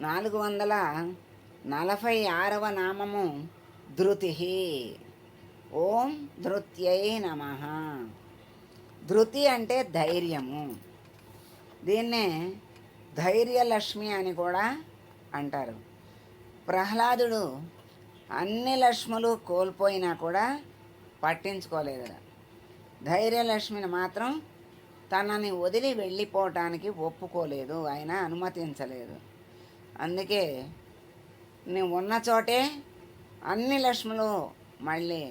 నాలుగు వందల నలభై ఆరవ నామము ధృతి. ఓం ధృత్యై నమ. ధృతి అంటే ధైర్యము. దీన్నే ధైర్యలక్ష్మి అని కూడా అంటారు. ప్రహ్లాదుడు అన్ని లక్ష్ములు కోల్పోయినా కూడా పట్టించుకోలేదు ధైర్యలక్ష్మిని మాత్రం తనని వదిలి వెళ్ళిపోవటానికి ఒప్పుకోలేదు ఆయన అనుమతించలేదు. అందుకే నువ్వు ఉన్న చోటే అన్ని లక్ష్ములు మళ్ళీ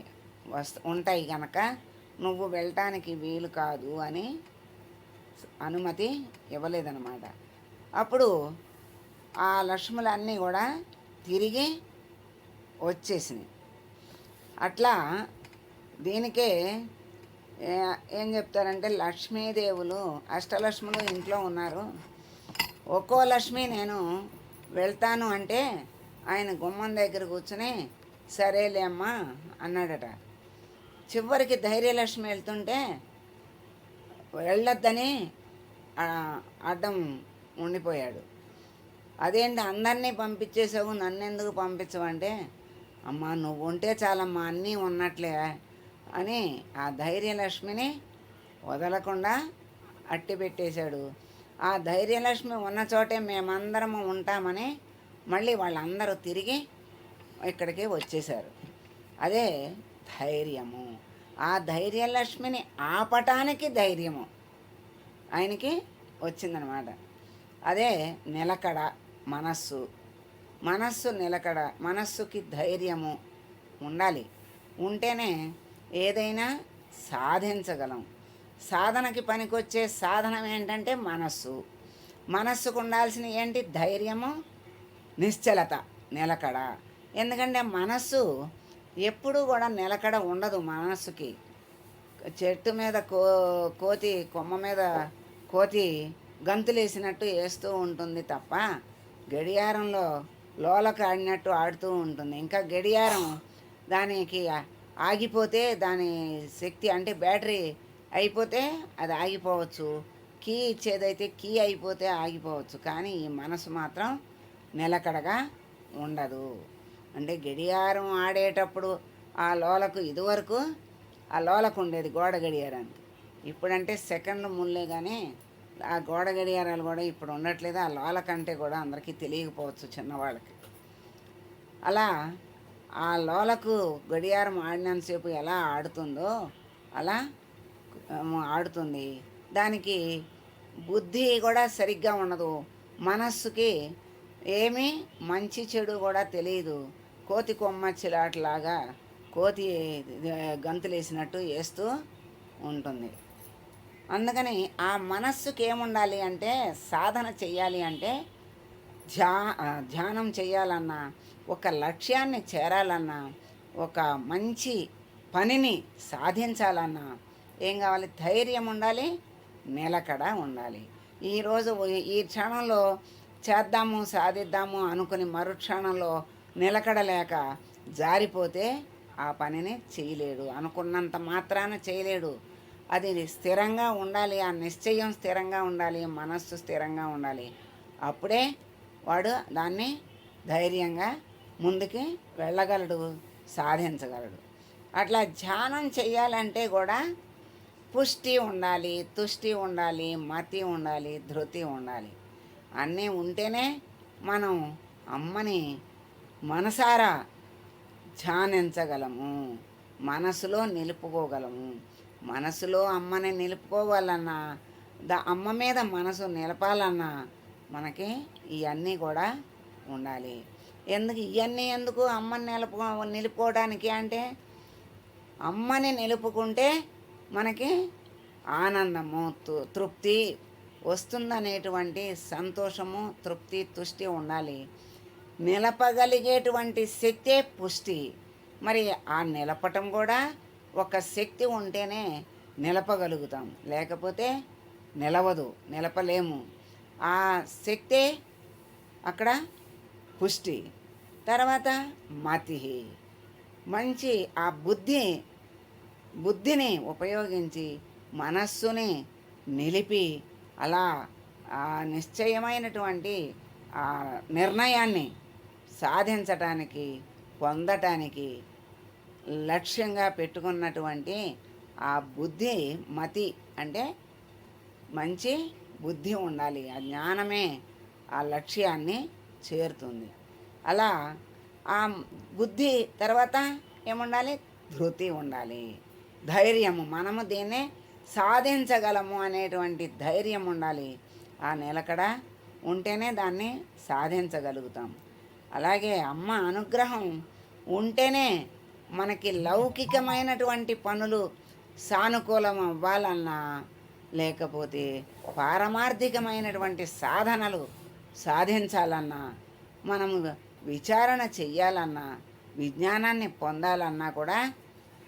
వస్తు ఉంటాయి కనుక నువ్వు వెళ్ళటానికి వీలు కాదు అని అనుమతి ఇవ్వలేదన్నమాట. అప్పుడు ఆ లక్ష్ములన్నీ కూడా తిరిగి వచ్చేసినాయి. అట్లా దీనికే ఏం చెప్తారంటే లక్ష్మీదేవులు అష్టలక్ష్ములు ఇంట్లో ఉన్నారు. ఒక్కో లక్ష్మి నేను వెళ్తాను అంటే ఆయన గుమ్మం దగ్గర కూర్చుని సరేలే అమ్మా అన్నాడట. చివరికి ధైర్యలక్ష్మి వెళ్తుంటే వెళ్ళొద్దని అడ్డం ఉండిపోయాడు. అదేంటి అందరినీ పంపించేసావు నన్ను ఎందుకు పంపించవంటే అమ్మా నువ్వు ఉంటే చాలమ్మా అన్నీ ఉన్నట్లే అని ఆ ధైర్యలక్ష్మిని వదలకుండా అట్టి పెట్టేశాడు. ఆ ధైర్యలక్ష్మి ఉన్న చోటే మేమందరము ఉంటామని మళ్ళీ వాళ్ళందరూ తిరిగి ఇక్కడికి వచ్చేసారు అదే ధైర్యము. ఆ ధైర్యలక్ష్మిని ఆపటానికి ధైర్యము. ఆయనకి వచ్చిందనమాట. అదే నిలకడ మనస్సు. మనస్సు నిలకడ మనస్సుకి ధైర్యము ఉండాలి. ఉంటేనే ఏదైనా సాధించగలం. సాధనకి పనికొచ్చే సాధనం ఏంటంటే మనస్సు. మనస్సుకు ఉండాల్సిన ఏంటి? ధైర్యము నిశ్చలత నిలకడ. ఎందుకంటే మనస్సు ఎప్పుడూ కూడా నిలకడ ఉండదు మనస్సుకి. చెట్టు మీద కో కోతి కొమ్మ మీద కోతి గంతులేసినట్టు వేస్తూ ఉంటుంది తప్ప గడియారంలో లోలకు ఆడినట్టు ఆడుతూ ఉంటుంది. ఇంకా గడియారం దానికి ఆగిపోతే దాని శక్తి అంటే బ్యాటరీ అయిపోతే అది ఆగిపోవచ్చు. కీ ఇచ్చేదైతే కీ అయిపోతే ఆగిపోవచ్చు. కానీ ఈ మనసు మాత్రం నిలకడగా ఉండదు. అంటే గడియారం ఆడేటప్పుడు ఆ లోలకు ఇదివరకు ఆ లోలకు ఉండేది గోడ గడియారానికి. ఇప్పుడంటే సెకండ్ ముళ్ళే కానీ ఆ గోడ గడియారాలు కూడా ఇప్పుడు ఉండట్లేదు. ఆ లోల కంటే కూడా అందరికీ తెలియకపోవచ్చు చిన్నవాళ్ళకి. అలా ఆ లోలకు గడియారం ఆడినంతసేపు ఎలా ఆడుతుందో అలా ఆడుతుంది. దానికి బుద్ధి కూడా సరిగ్గా ఉండదు. మనస్సుకి ఏమీ మంచి చెడు కూడా తెలియదు. కోతి కొమ్మచ్చిలాట్లాగా కోతి గంతులేసినట్టు వేస్తూ ఉంటుంది. అందుకని ఆ మనస్సుకి ఏముండాలి అంటే సాధన చేయాలి అంటే ధ్యా ధ్యానం చేయాలన్నా ఒక లక్ష్యాన్ని చేరాలన్నా ఒక మంచి పనిని సాధించాలన్నా ఏం కావాలి? ధైర్యం ఉండాలి నిలకడ ఉండాలి. ఈరోజు ఈ క్షణంలో చేద్దాము సాధిద్దాము అనుకుని మరు క్షణంలో నిలకడ లేక జారిపోతే ఆ పనిని చేయలేడు. అనుకున్నంత మాత్రాన చేయలేడు. అది స్థిరంగా ఉండాలి ఆ నిశ్చయం స్థిరంగా ఉండాలి మనస్సు స్థిరంగా ఉండాలి. అప్పుడే వాడు దాన్ని ధైర్యంగా ముందుకి వెళ్ళగలడు సాధించగలడు. అట్లా ధ్యానం చేయాలంటే కూడా పుష్టి ఉండాలి తుష్టి ఉండాలి మతి ఉండాలి ధృతి ఉండాలి. అన్నీ ఉంటేనే మనం అమ్మని మనసారా ధ్యానించగలము మనసులో నిలుపుకోగలము. మనసులో అమ్మని నిలుపుకోవాలన్నా ద అమ్మ మీద మనసు నిలపాలన్నా మనకి ఇవన్నీ కూడా ఉండాలి. ఎందుకు ఇవన్నీ ఎందుకు అమ్మని నిలుపు నిలుపుకోవడానికి అంటే అమ్మని నిలుపుకుంటే మనకి ఆనందము తృప్తి వస్తుందనేటువంటి సంతోషము తృప్తి తుష్టి ఉండాలి. నిలపగలిగేటువంటి శక్తే పుష్టి. మరి ఆ నిలపటం కూడా ఒక శక్తి ఉంటేనే నిలపగలుగుతాం. లేకపోతే నిలవదు నిలపలేము. ఆ శక్తే అక్కడ పుష్టి. తర్వాత మతి. మంచి ఆ బుద్ధి బుద్ధిని ఉపయోగించి మనస్సుని నిలిపి అలా ఆ నిశ్చయమైనటువంటి ఆ నిర్ణయాన్ని సాధించటానికి పొందటానికి లక్ష్యంగా పెట్టుకున్నటువంటి ఆ బుద్ధి మతి అంటే మంచి బుద్ధి ఉండాలి. ఆ జ్ఞానమే ఆ లక్ష్యాన్ని చేరుతుంది. అలా ఆ బుద్ధి తర్వాత ఏముండాలి? ధృతి ఉండాలి. ధైర్యము. మనము దీన్ని సాధించగలము అనేటువంటి ధైర్యం ఉండాలి. ఆ నిలకడ ఉంటేనే దాన్ని సాధించగలుగుతాం. అలాగే అమ్మ అనుగ్రహం ఉంటేనే మనకి లౌకికమైనటువంటి పనులు సానుకూలం అవ్వాలన్నా లేకపోతే పారమార్థికమైనటువంటి సాధనలు సాధించాలన్నా మనము విచారణ చెయ్యాలన్నా విజ్ఞానాన్ని పొందాలన్నా కూడా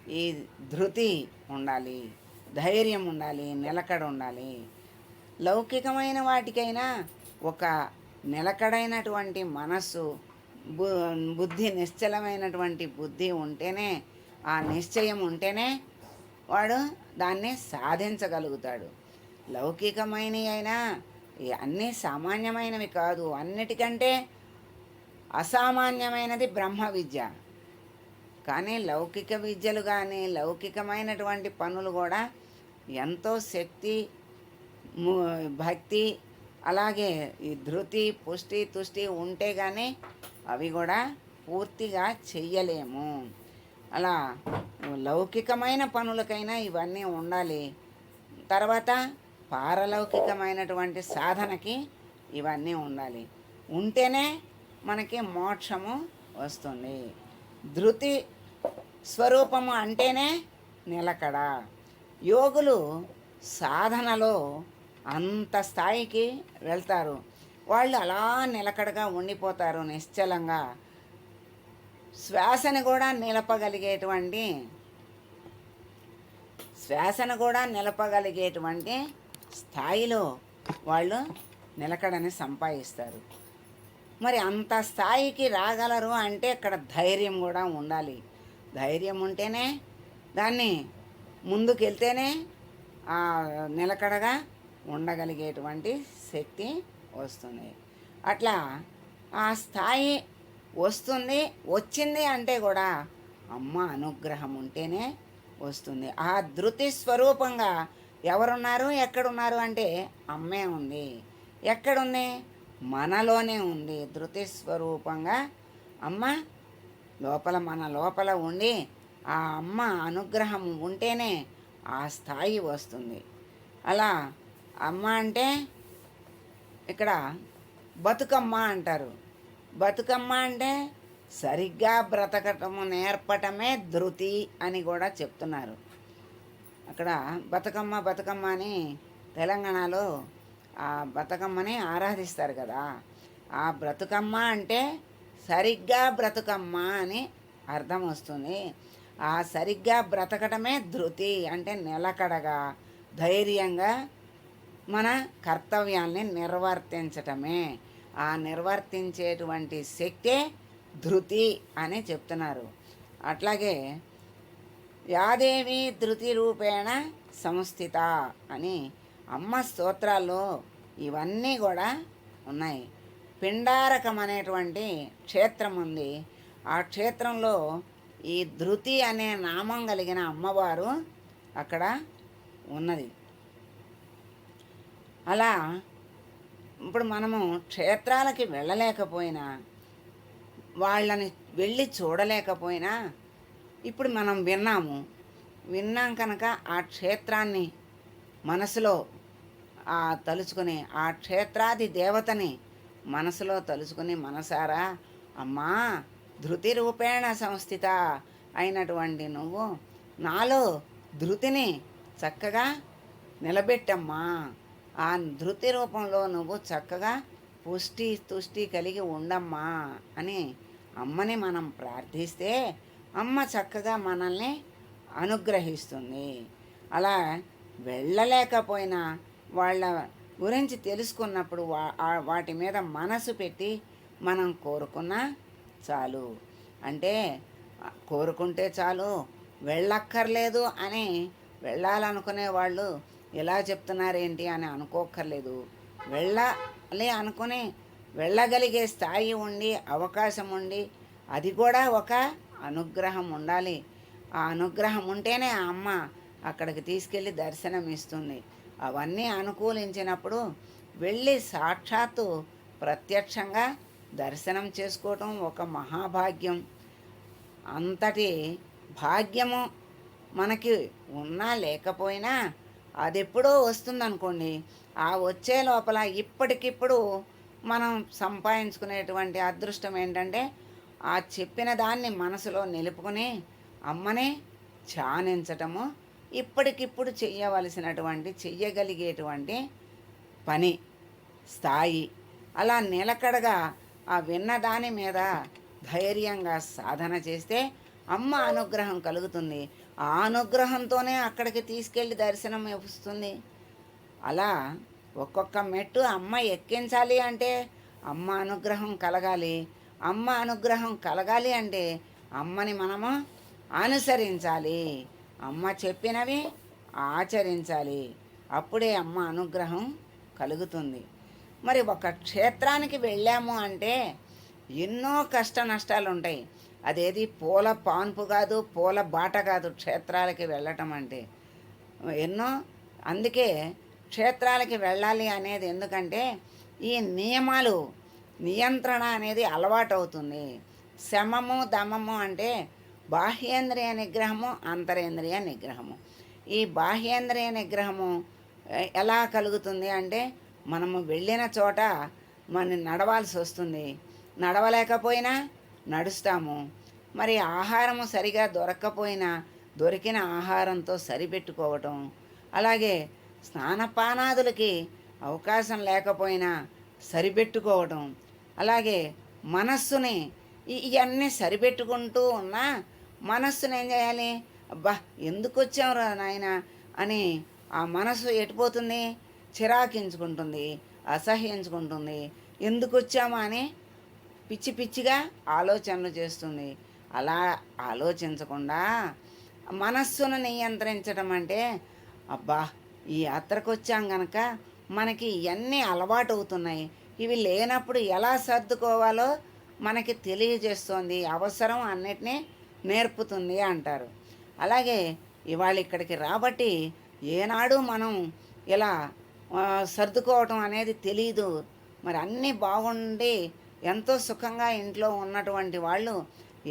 ఈ ధృతి ఉండాలి ధైర్యం ఉండాలి నిలకడ ఉండాలి. లౌకికమైన వాటికైనా ఒక నిలకడైనటువంటి మనస్సు బు బుద్ధి నిశ్చలమైనటువంటి బుద్ధి ఉంటేనే ఆ నిశ్చయం ఉంటేనే వాడు దాన్ని సాధించగలుగుతాడు. లౌకికమైనవి అయినా అన్నీ సామాన్యమైనవి కాదు. అన్నిటికంటే అసామాన్యమైనది బ్రహ్మ విద్య. కానీ లౌకిక విద్యలు కానీ లౌకికమైనటువంటి పనులు కూడా ఎంతో శక్తి భక్తి అలాగే ఈ ధృతి పుష్టి తుష్టి ఉంటే కానీ అవి కూడా పూర్తిగా చెయ్యలేము. అలా లౌకికమైన పనులకైనా ఇవన్నీ ఉండాలి. తర్వాత పారలౌకికమైనటువంటి సాధనకి ఇవన్నీ ఉండాలి. ఉంటేనే మనకి మోక్షము వస్తుంది. ధృతి స్వరూపము అంటేనే నిలకడ. యోగులు సాధనలో అంత స్థాయికి వెళ్తారు. వాళ్ళు అలా నిలకడగా ఉండిపోతారు నిశ్చలంగా. శ్వాసను కూడా నిలపగలిగేటువంటి శ్వాసను కూడా నిలపగలిగేటువంటి స్థాయిలో వాళ్ళు నిలకడని సంపాదిస్తారు. మరి అంత స్థాయికి రాగలరు అంటే ఇక్కడ ధైర్యం కూడా ఉండాలి. ధైర్యం ఉంటేనే దాన్ని ముందుకెళ్తేనే నిలకడగా ఉండగలిగేటువంటి శక్తి వస్తుంది. అట్లా ఆ స్థాయి వస్తుంది వచ్చింది అంటే కూడా అమ్మ అనుగ్రహం ఉంటేనే వస్తుంది. ఆ ధృతి స్వరూపంగా ఎవరున్నారు ఎక్కడున్నారు అంటే అమ్మే ఉంది. ఎక్కడుంది? మనలోనే ఉంది ధృతి స్వరూపంగా అమ్మ లోపల మన లోపల ఉండి ఆ అమ్మ అనుగ్రహం ఉంటేనే ఆ స్థాయి వస్తుంది. అలా అమ్మ అంటే ఇక్కడ బతుకమ్మ అంటారు. బతుకమ్మ అంటే సరిగ్గా బ్రతకటము నేర్పటమే ధృతి అని కూడా చెప్తున్నారు. అక్కడ బతుకమ్మ బతుకమ్మ అని తెలంగాణలో ఆ బతుకమ్మని ఆరాధిస్తారు కదా. ఆ బ్రతుకమ్మ అంటే సరిగ్గా బ్రతుకమ్మ అని అర్థం వస్తుంది. ఆ సరిగ్గా బ్రతకటమే ధృతి అంటే నిలకడగా ధైర్యంగా మన కర్తవ్యాల్ని నిర్వర్తించటమే. ఆ నిర్వర్తించేటువంటి శక్తే ధృతి అని చెప్తున్నారు. అట్లాగే యాదేవి ధృతి రూపేణ సంస్థిత అని అమ్మ స్తోత్రాల్లో ఇవన్నీ కూడా ఉన్నాయి. పిండారకం అనేటువంటి క్షేత్రం ఉంది. ఆ క్షేత్రంలో ఈ ధృతి అనే నామం కలిగిన అమ్మవారు అక్కడ ఉన్నది. అలా ఇప్పుడు మనము క్షేత్రాలకి వెళ్ళలేకపోయినా వాళ్ళని వెళ్ళి చూడలేకపోయినా ఇప్పుడు మనం విన్నాము. విన్నాం కనుక ఆ క్షేత్రాన్ని మనసులో ఆ తలుచుకుని ఆ క్షేత్రాది దేవతని మనసులో తలుచుకుని మనసారా అమ్మా ధృతి రూపేణ సంస్థిత అయినటువంటి నువ్వు నాలో ధృతిని చక్కగా నిలబెట్టమ్మా. ఆ ధృతి రూపంలో నువ్వు చక్కగా పుష్టి తుష్టి కలిగి ఉండమ్మా అని అమ్మని మనం ప్రార్థిస్తే అమ్మ చక్కగా మనల్ని అనుగ్రహిస్తుంది. అలా వెళ్ళలేకపోయినా వాళ్ళ గురించి తెలుసుకున్నప్పుడు వా వాటి మీద మనసు పెట్టి మనం కోరుకున్నా చాలు. అంటే కోరుకుంటే చాలు వెళ్ళక్కర్లేదు అని వెళ్ళాలనుకునే వాళ్ళు ఎలా చెప్తున్నారేంటి అని అనుకోక్కర్లేదు. వెళ్ళాలి అనుకుని వెళ్ళగలిగే స్థాయి ఉండి అవకాశం ఉండి అది కూడా ఒక అనుగ్రహం ఉండాలి. ఆ అనుగ్రహం ఉంటేనే ఆ అమ్మ అక్కడికి తీసుకెళ్ళి దర్శనం ఇస్తుంది అవన్నీ అనుకూలించినప్పుడు వెళ్ళి సాక్షాత్తు ప్రత్యక్షంగా దర్శనం చేసుకోవటం ఒక మహాభాగ్యం. అంతటి భాగ్యము మనకి ఉన్నా లేకపోయినా అది ఎప్పుడో వస్తుందనుకోండి ఆ వచ్చే లోపల ఇప్పటికిప్పుడు మనం సంపాదించుకునేటువంటి అదృష్టం ఏంటంటే ఆ చెప్పిన దాన్ని మనసులో నిలుపుకుని అమ్మనే ధ్యానించటము ఇప్పటికిప్పుడు చేయవలసినటువంటి చెయ్యగలిగేటువంటి పని స్థాయి. అలా నిలకడగా ఆ విన్న దాని మీద ధైర్యంగా సాధన చేస్తే అమ్మ అనుగ్రహం కలుగుతుంది. ఆ అనుగ్రహంతోనే అక్కడికి తీసుకెళ్ళి దర్శనం ఇస్తుంది. అలా ఒక్కొక్క మెట్టు అమ్మ ఎక్కించాలి అంటే అమ్మ అనుగ్రహం కలగాలి. అమ్మ అనుగ్రహం కలగాలి అంటే అమ్మని మనము అనుసరించాలి. అమ్మ చెప్పినవి ఆచరించాలి. అప్పుడే అమ్మ అనుగ్రహం కలుగుతుంది. మరి ఒక క్షేత్రానికి వెళ్ళాము అంటే ఎన్నో కష్ట నష్టాలు ఉంటాయి అదేది పూల పాన్పు కాదు పూల బాట కాదు క్షేత్రాలకి వెళ్ళటం అంటే. ఎన్నో అందుకే క్షేత్రాలకి వెళ్ళాలి అనేది ఎందుకంటే ఈ నియమాలు నియంత్రణ అనేది అలవాటు అవుతుంది శమము దమము అంటే బాహ్యేంద్రియ నిగ్రహము అంతరేంద్రియ నిగ్రహము. ఈ బాహ్యేంద్రియ నిగ్రహము ఎలా కలుగుతుంది అంటే మనము వెళ్ళిన చోట మన నడవాల్సి వస్తుంది. నడవలేకపోయినా నడుస్తాము. మరి ఆహారము సరిగా దొరక్కపోయినా దొరికిన ఆహారంతో సరిపెట్టుకోవటం. అలాగే స్నానపానాదులకి అవకాశం లేకపోయినా సరిపెట్టుకోవటం. అలాగే మనస్సుని ఇవన్నీ సరిపెట్టుకుంటూ ఉన్నా మనస్సును ఏం చేయాలి? అబ్బా ఎందుకు వచ్చావురా నాయన? అని ఆ మనసు ఎటుపోతుంది చిరాకించుకుంటుంది అసహ్యించుకుంటుంది. ఎందుకు వచ్చామా అని పిచ్చి పిచ్చిగా ఆలోచనలు చేస్తుంది. అలా ఆలోచించకుండా మనస్సును నియంత్రించడం అంటే అబ్బా ఈ యాత్రకు వచ్చాం గనక మనకి ఇవన్నీ అలవాటు అవుతున్నాయి ఇవి లేనప్పుడు ఎలా సర్దుకోవాలో మనకి తెలియజేస్తోంది. అవసరం అన్నిటినీ నేర్పుతుంది అంటారు. అలాగే ఇవాళ ఇక్కడికి రాబట్టి ఏనాడు మనం ఇలా సర్దుకోవటం అనేది తెలియదు మరి అన్నీ బాగుండి ఎంతో సుఖంగా ఇంట్లో ఉన్నటువంటి వాళ్ళు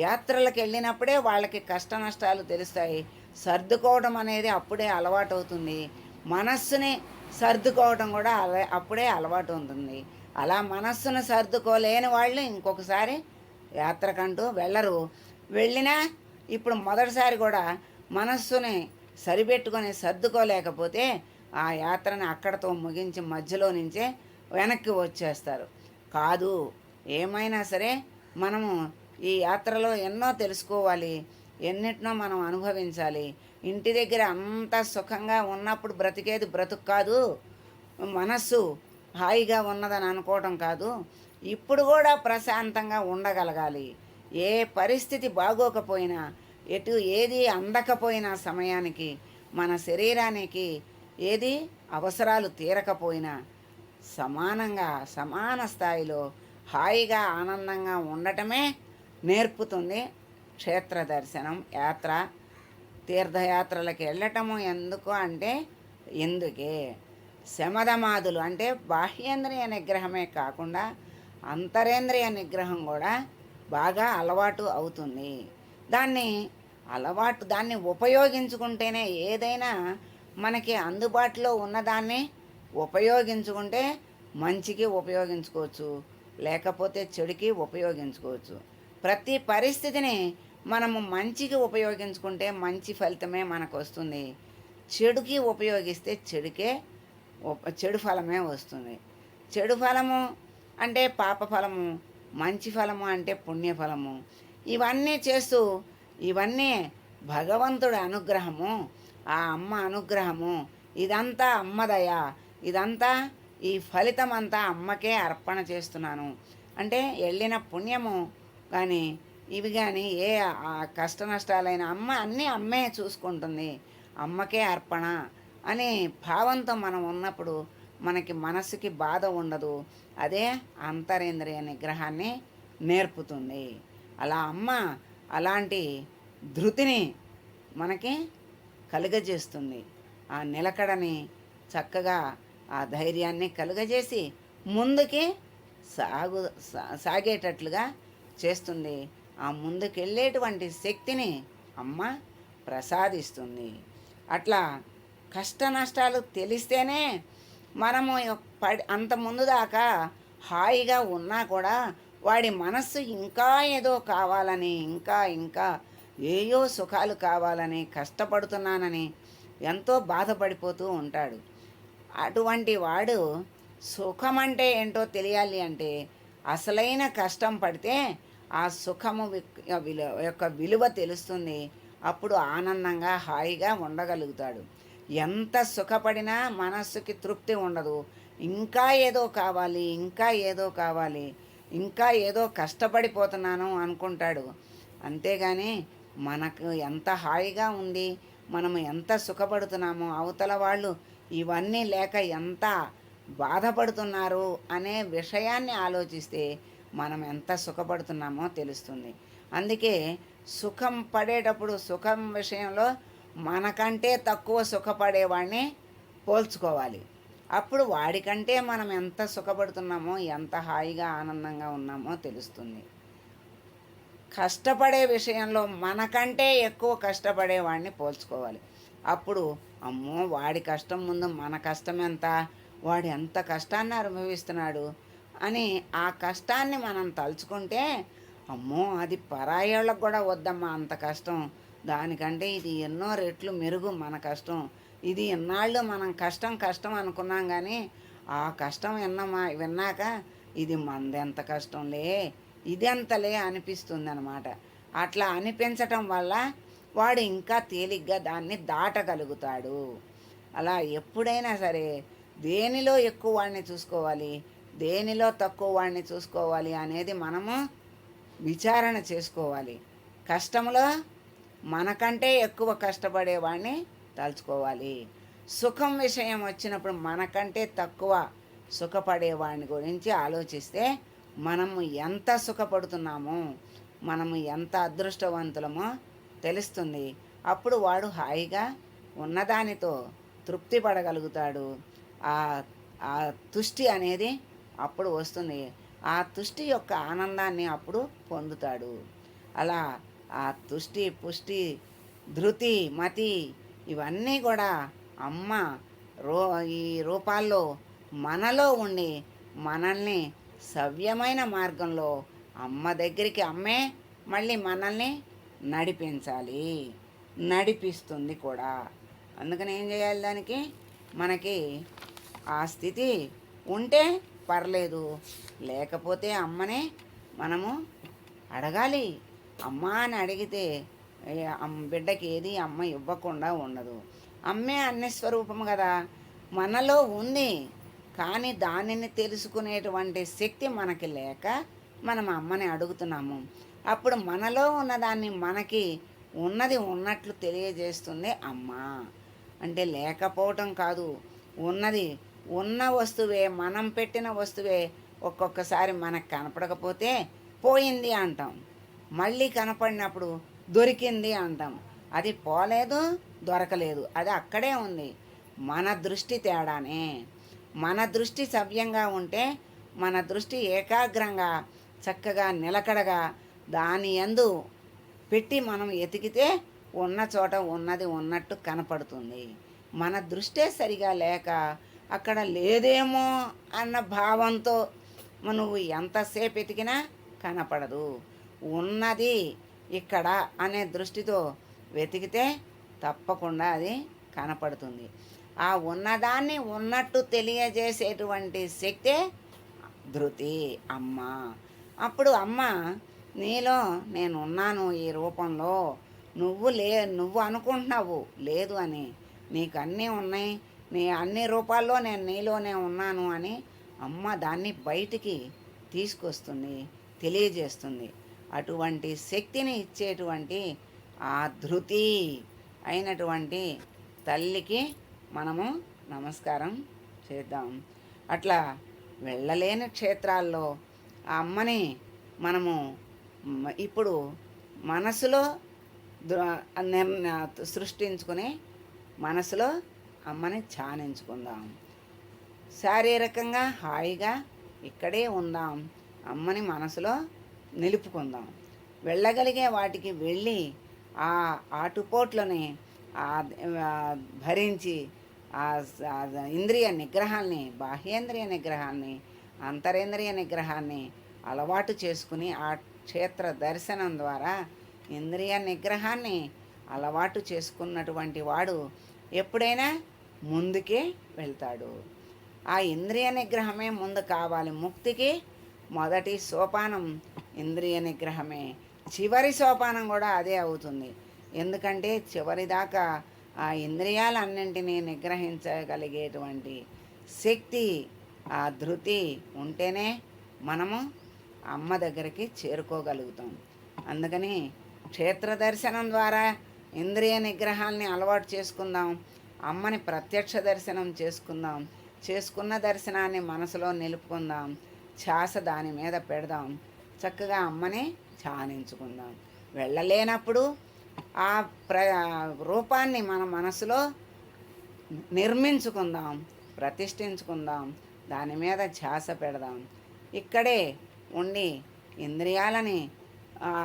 యాత్రలకు వెళ్ళినప్పుడే వాళ్ళకి కష్ట నష్టాలు తెలుస్తాయి. సర్దుకోవడం అనేది అప్పుడే అలవాటు అవుతుంది మనస్సుని సర్దుకోవడం కూడా అలా అప్పుడే అలవాటు ఉంటుంది అలా మనస్సును సర్దుకోలేని వాళ్ళు ఇంకొకసారి యాత్రకంటూ వెళ్ళరు. వెళ్ళినా ఇప్పుడు మొదటిసారి కూడా మనస్సుని సరిపెట్టుకొని సర్దుకోలేకపోతే ఆ యాత్రని అక్కడతో ముగించి మధ్యలో నుంచే వెనక్కి వచ్చేస్తారు. కాదు ఏమైనా సరే మనము ఈ యాత్రలో ఎన్నో తెలుసుకోవాలి ఎన్నిటినో మనం అనుభవించాలి. ఇంటి దగ్గర అంత సుఖంగా ఉన్నప్పుడు బ్రతికేది బ్రతుకు కాదు. మనస్సు హాయిగా ఉన్నదని అనుకోవటం కాదు. ఇప్పుడు కూడా ప్రశాంతంగా ఉండగలగాలి. ఏ పరిస్థితి బాగోకపోయినా ఎటు ఏది అందకపోయినా సమయానికి మన శరీరానికి ఏది అవసరాలు తీరకపోయినా సమానంగా సమాన స్థాయిలో హాయిగా ఆనందంగా ఉండటమే నేర్పుతుంది క్షేత్ర దర్శనం యాత్ర తీర్థయాత్రలకు వెళ్ళటము ఎందుకు అంటే ఎందుకే? శమదమాదులు అంటే బాహ్యేంద్రియ నిగ్రహమే కాకుండా అంతరేంద్రియ నిగ్రహం కూడా బాగా అలవాటు అవుతుంది. దాన్ని అలవాటు దాన్ని ఉపయోగించుకుంటేనే ఏదైనా మనకి అందుబాటులో ఉన్నదాన్ని ఉపయోగించుకుంటే మంచికి ఉపయోగించుకోవచ్చు. లేకపోతే చెడుకి ఉపయోగించుకోవచ్చు. ప్రతి పరిస్థితిని మనము మంచికి ఉపయోగించుకుంటే మంచి ఫలితమే మనకు వస్తుంది చెడుకి ఉపయోగిస్తే చెడుకే చెడు ఫలమే వస్తుంది. చెడు ఫలము అంటే పాప ఫలము మంచి ఫలము అంటే పుణ్యఫలము. ఇవన్నీ చేస్తూ ఇవన్నీ భగవంతుడి అనుగ్రహము ఆ అమ్మ అనుగ్రహము ఇదంతా అమ్మదయ ఇదంతా ఈ ఫలితం అంతా అమ్మకే అర్పణ చేస్తున్నాను. అంటే వెళ్ళిన పుణ్యము కానీ ఇవి కానీ ఏ ఆ కష్ట నష్టాలైన అమ్మ అన్నీ అమ్మే చూసుకుంటుంది. అమ్మకే అర్పణ అనే భావంతో మనం ఉన్నప్పుడు మనకి మనసుకి బాధ ఉండదు. అదే అంతరేంద్రియ నిగ్రహాన్ని నేర్పుతుంది. అలా అమ్మ అలాంటి ధృతిని మనకి కలుగజేస్తుంది. ఆ నిలకడని చక్కగా ఆ ధైర్యాన్ని కలుగజేసి ముందుకి సాగు సాగేటట్లుగా చేస్తుంది. ఆ ముందుకెళ్ళేటువంటి శక్తిని అమ్మ ప్రసాదిస్తుంది. అట్లా కష్ట నష్టాలు తెలిస్తేనే మనము పడి అంత ముందు దాకా హాయిగా ఉన్నా కూడా వాడి మనస్సు ఇంకా ఏదో కావాలని ఇంకా ఇంకా ఏయో సుఖాలు కావాలని కష్టపడుతున్నానని ఎంతో బాధపడిపోతూ ఉంటాడు. అటువంటి వాడు సుఖం అంటే ఏంటో తెలియాలి అంటే అసలైన కష్టం పడితే ఆ సుఖము విక్- విలు- యొక్క విలువ తెలుస్తుంది. అప్పుడు ఆనందంగా హాయిగా ఉండగలుగుతాడు. ఎంత సుఖపడినా మనస్సుకి తృప్తి ఉండదు. ఇంకా ఏదో కావాలి ఇంకా ఏదో కావాలి ఇంకా ఏదో కష్టపడిపోతున్నాను అనుకుంటాడు. అంతేగాని మనకు ఎంత హాయిగా ఉంది మనం ఎంత సుఖపడుతున్నామో అవతల వాళ్ళు ఇవన్నీ లేక ఎంత బాధపడుతున్నారు అనే విషయాన్ని ఆలోచిస్తే మనం ఎంత సుఖపడుతున్నామో తెలుస్తుంది. అందుకే సుఖం పడేటప్పుడు సుఖం విషయంలో మనకంటే తక్కువ సుఖపడేవాడిని పోల్చుకోవాలి. అప్పుడు వాడికంటే మనం ఎంత సుఖపడుతున్నామో ఎంత హాయిగా ఆనందంగా ఉన్నామో తెలుస్తుంది. కష్టపడే విషయంలో మనకంటే ఎక్కువ కష్టపడేవాడిని పోల్చుకోవాలి. అప్పుడు అమ్మో వాడి కష్టం ముందు మన కష్టం ఎంత? వాడు ఎంత కష్టాన్ని అనుభవిస్తున్నాడు? అని ఆ కష్టాన్ని మనం తలుచుకుంటే అమ్మో అది పరాయేళ్ళకు కూడా వద్దమ్మా అంత కష్టం. దానికంటే ఇది ఎన్నో రెట్లు మెరుగు మన కష్టం. ఇది ఇన్నాళ్ళు మనం కష్టం కష్టం అనుకున్నాం కానీ ఆ కష్టం విన్నమా విన్నాక ఇది మనదెంత కష్టంలే ఇదెంతలే అనిపిస్తుంది అనమాట అట్లా అనిపించటం వల్ల వాడు ఇంకా తేలిగ్గా దాన్ని దాటగలుగుతాడు. అలా ఎప్పుడైనా సరే దేనిలో ఎక్కువ వాడిని చూసుకోవాలి దేనిలో తక్కువ వాడిని చూసుకోవాలి అనేది మనము విచారణ చేసుకోవాలి. కష్టంలో మనకంటే ఎక్కువ కష్టపడేవాడిని తలుచుకోవాలి. సుఖం విషయం వచ్చినప్పుడు మనకంటే తక్కువ సుఖపడేవాడిని గురించి ఆలోచిస్తే మనము ఎంత సుఖపడుతున్నామో మనము ఎంత అదృష్టవంతులమో తెలుస్తుంది. అప్పుడు వాడు హాయిగా ఉన్నదానితో తృప్తి పడగలుగుతాడు. ఆ ఆ తుష్టి అనేది అప్పుడు వస్తుంది. ఆ తుష్టి యొక్క ఆనందాన్ని అప్పుడు పొందుతాడు. అలా ఆ తుష్టి పుష్టి ధృతి మతి ఇవన్నీ కూడా అమ్మ రూ ఈ రూపాల్లో మనలో ఉండి మనల్ని సవ్యమైన మార్గంలో అమ్మ దగ్గరికి అమ్మే మళ్ళీ మనల్ని నడిపించాలి. నడిపిస్తుంది కూడా. అందుకని ఏం చేయాలి దానికి? మనకి ఆ స్థితి ఉంటే పర్లేదు. లేకపోతే అమ్మనే మనము అడగాలి. అమ్మ అని అడిగితే బిడ్డకి ఏది అమ్మ ఇవ్వకుండా ఉండదు. అమ్మే అన్ని స్వరూపం కదా. మనలో ఉంది. కానీ దానిని తెలుసుకునేటువంటి శక్తి మనకి లేక మనం అమ్మని అడుగుతున్నాము. అప్పుడు మనలో ఉన్నదాన్ని మనకి ఉన్నది ఉన్నట్లు తెలియజేస్తుంది అమ్మ. అంటే లేకపోవటం కాదు. ఉన్నది ఉన్న వస్తువే మనం పెట్టిన వస్తువే ఒక్కొక్కసారి మనకు కనపడకపోతే పోయింది అంటాం. మళ్ళీ కనపడినప్పుడు దొరికింది అంటాం. అది పోలేదు దొరకలేదు. అది అక్కడే ఉంది. మన దృష్టి తేడానే. మన దృష్టి సవ్యంగా ఉంటే మన దృష్టి ఏకాగ్రంగా చక్కగా నిలకడగా దాని యందు పెట్టి మనం ఎతికితే ఉన్న చోట ఉన్నది ఉన్నట్టు కనపడుతుంది. మన దృష్టే సరిగా లేక అక్కడ లేదేమో అన్న భావంతో నువ్వు ఎంతసేపు ఎతికినా కనపడదు. ఉన్నది ఇక్కడ అనే దృష్టితో వెతికితే తప్పకుండా అది కనపడుతుంది. ఆ ఉన్నదాన్ని ఉన్నట్టు తెలియజేసేటువంటి శక్తే ధృతి అమ్మ. అప్పుడు అమ్మ నీలో నేను ఉన్నాను ఈ రూపంలో. నువ్వు లే నువ్వు అనుకుంటున్నావు. లేదు అని. నీకు అన్నీ ఉన్నాయి. నీ అన్ని రూపాల్లో నేను నీలోనే ఉన్నాను అని అమ్మ దాన్ని బయటికి తీసుకొస్తుంది తెలియజేస్తుంది. అటువంటి శక్తిని ఇచ్చేటువంటి ఆ ధృతి అయినటువంటి తల్లికి మనము నమస్కారం చేద్దాం. అట్లా వెళ్ళలేని క్షేత్రాల్లో ఆ అమ్మని మనము ఇప్పుడు మనసులో దృ- నిర్ణ- సృష్టించుకుని మనసులో అమ్మని ధ్యానించుకుందాం శారీరకంగా హాయిగా ఇక్కడే ఉందాం. అమ్మని మనసులో నిలుపుకుందాం. వెళ్ళగలిగే వాటికి వెళ్ళి ఆ ఆటుపోట్లని భరించి ఆ ఇంద్రియ నిగ్రహాల్ని బాహ్యేంద్రియ నిగ్రహాన్ని అంతరేంద్రియ నిగ్రహాన్ని అలవాటు చేసుకుని ఆ క్షేత్ర దర్శనం ద్వారా ఇంద్రియ నిగ్రహాన్ని అలవాటు చేసుకున్నటువంటి వాడు ఎప్పుడైనా ముందుకే వెళ్తాడు. ఆ ఇంద్రియ నిగ్రహమే ముందు కావాలి. ముక్తికి మొదటి సోపానం ఇంద్రియ నిగ్రహమే. చివరి సోపానం కూడా అదే అవుతుంది. ఎందుకంటే చివరిదాకా ఆ ఇంద్రియాలన్నింటినీ నిగ్రహించగలిగేటువంటి శక్తి ఆ ధృతి ఉంటేనే మనము అమ్మ దగ్గరికి చేరుకోగలుగుతాం. అందుకని క్షేత్ర దర్శనం ద్వారా ఇంద్రియ నిగ్రహాల్ని అలవాటు చేసుకుందాం. అమ్మని ప్రత్యక్ష దర్శనం చేసుకుందాం. చేసుకున్న దర్శనాన్ని మనసులో నిలుపుకుందాం. ఛాస దాని మీద పెడదాం. చక్కగా అమ్మని ధ్యానించుకుందాం వెళ్ళలేనప్పుడు ఆ ప్ర రూపాన్ని మన మనసులో నిర్మించుకుందాం ప్రతిష్ఠించుకుందాం దాని మీద ధ్యాస పెడదాం. ఇక్కడే ఉండి ఇంద్రియాలని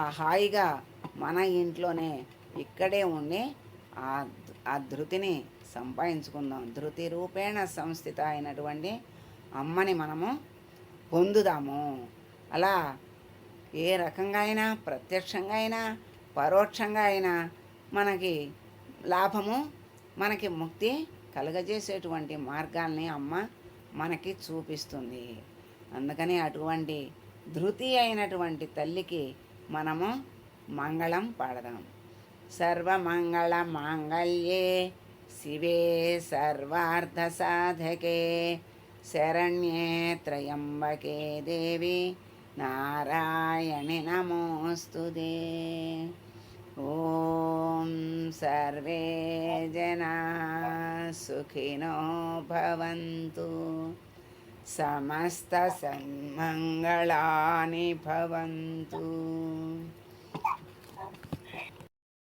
హాయిగా మన ఇంట్లోనే ఇక్కడే ఉండి ఆ ఆ ధృతిని సంపాదించుకుందాం. ధృతి రూపేణ సంస్థిత అయినటువంటి అమ్మని మనము పొందుదాము. అలా ఏ రకంగా అయినా ప్రత్యక్షంగా అయినా పరోక్షంగా అయినా మనకి లాభము మనకి ముక్తి కలుగజేసేటువంటి మార్గాల్ని అమ్మ మనకి చూపిస్తుంది. అందుకని అటువంటి ధృతి అయినటువంటి తల్లికి మనము మంగళం పాడదాం. సర్వమంగళ మాంగళ్యే శివే సర్వార్థ సాధకే శరణ్యే త్రయంబకే దేవి నారాయణి నమోస్తుదే ఓం సర్వే జనా సుఖినో భవంతు. సమస్త సన్మంగళాని భవంతు.